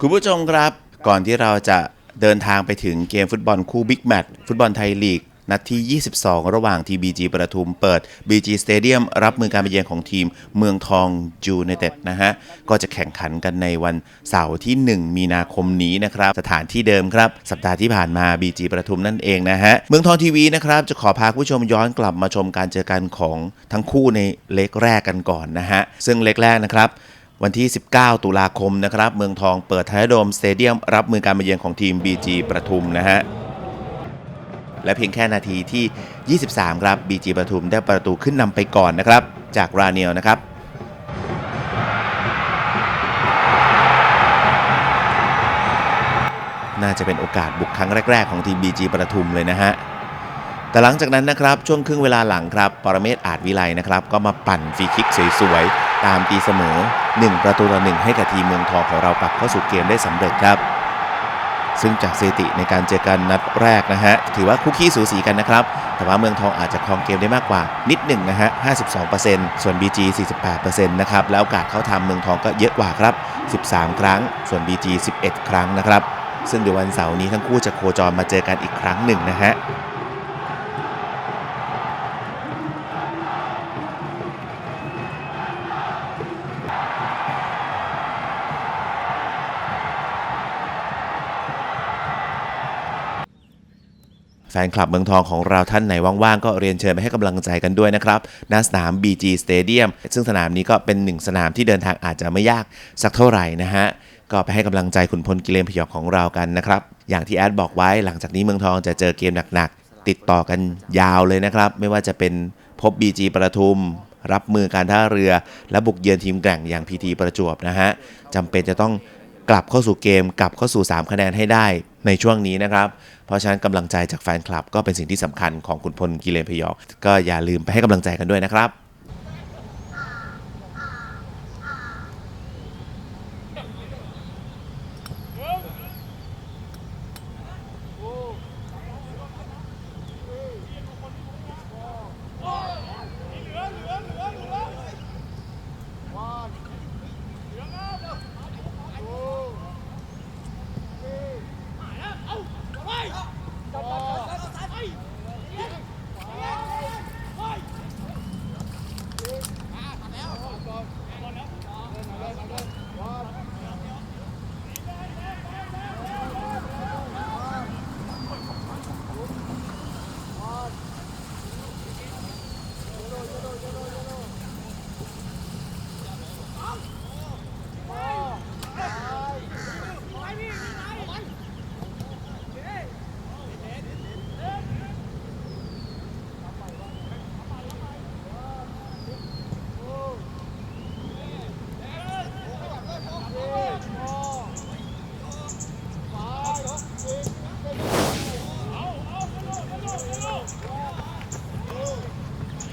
คุณผู้ชมครับ ก่อนที่เราจะเดินทางไปถึงเกมฟุตบอลคู่บิ๊กแมตช์ฟุตบอลไทยลีก นัดที่ 22 ระหว่างทีบีจีประทุมเปิด BG Stadium รับมือการไปเยือนของทีมเมืองทองจูไนเต็ดนะฮะ ก็จะแข่งขันกันในวันเสาร์ที่ 1 มีนาคมนี้นะครับ สถานที่เดิมครับ สัปดาห์ที่ผ่านมา BG ประทุมนั่นเองนะฮะ เมืองทองทีวีนะครับ จะขอพาผู้ชมย้อนกลับมาชมการเจอกันของทั้งคู่ในเล็กแรกกันก่อนนะฮะซึ่งเล็กแรกนะครับ วันที่ 19 ตุลาคมนะครับ เมืองทองเปิดไทยโดมสเตเดียมรับมือการมาเยือนของทีม BG ประทุมนะฮะและเพียงแค่นาทีที่ 23 ครับ BG ประทุมได้ประตูขึ้นนำไปก่อนนะครับ จากราเนียลนะครับน่าจะเป็นโอกาสบุกครั้งแรก ๆ ของทีม BG ประทุมเลยนะฮะ แต่หลังจากนั้นนะครับ ช่วงครึ่งเวลาหลังครับ ปรเมศอาจวิไลนะครับ ก็มาปั่นฟรีคิกสวย ๆ ตามตีเสมอ 1 ประตูต่อหนึ่งให้กับทีมเมืองทองของเรากลับเข้าสู่เกมได้สำเร็จครับ ซึ่งจากสถิติในการเจอกันนัดแรกนะฮะ ถือว่าคู่ขี้สูสีกันนะครับ แต่ว่าเมืองทองอาจจะครองเกมได้มากกว่านิดหนึ่งนะฮะ 52%ส่วน BG 48%นะครับ แล้วโอกาสเข้าทำเมืองทองก็เยอะกว่าครับ 13 ครั้ง ส่วน BG 11 ครั้งนะครับซึ่งเดี๋ยววันเสาร์นี้ทั้งคู่จะโคจรมาเจอกันอีกครั้งหนึ่งนะฮะ แฟนคลับเมืองทองของเราท่านไหนว่างๆ ก็เรียนเชิญไปให้กำลังใจกันด้วยนะครับณสนาม BG Stadium ซึ่งสนามนี้ก็เป็นหนึ่งสนามที่เดินทางอาจจะไม่ยากสักเท่าไหร่นะฮะก็ไปให้กำลังใจขุนพลกิเลนพยองของเรากันนะครับ อย่างที่แอดบอกไว้หลังจากนี้เมืองทองจะเจอเกมหนักๆ ติดต่อกันยาวเลยนะครับ ไม่ว่าจะเป็นพบ BG ประทุม รับมือการท่าเรือ และบุกเยือนทีมแกร่งอย่างพีทีประจวบนะฮะจำเป็นจะต้อง กลับเข้าสู่เกม กลับเข้าสู่ 3 คะแนนให้ได้ในช่วงนี้นะครับ เพราะฉะนั้นกำลังใจจากแฟนคลับ ก็เป็นสิ่งที่สำคัญของคุณพลกิเลนพยองก็อย่าลืมไปให้กำลังใจกันด้วยนะครับ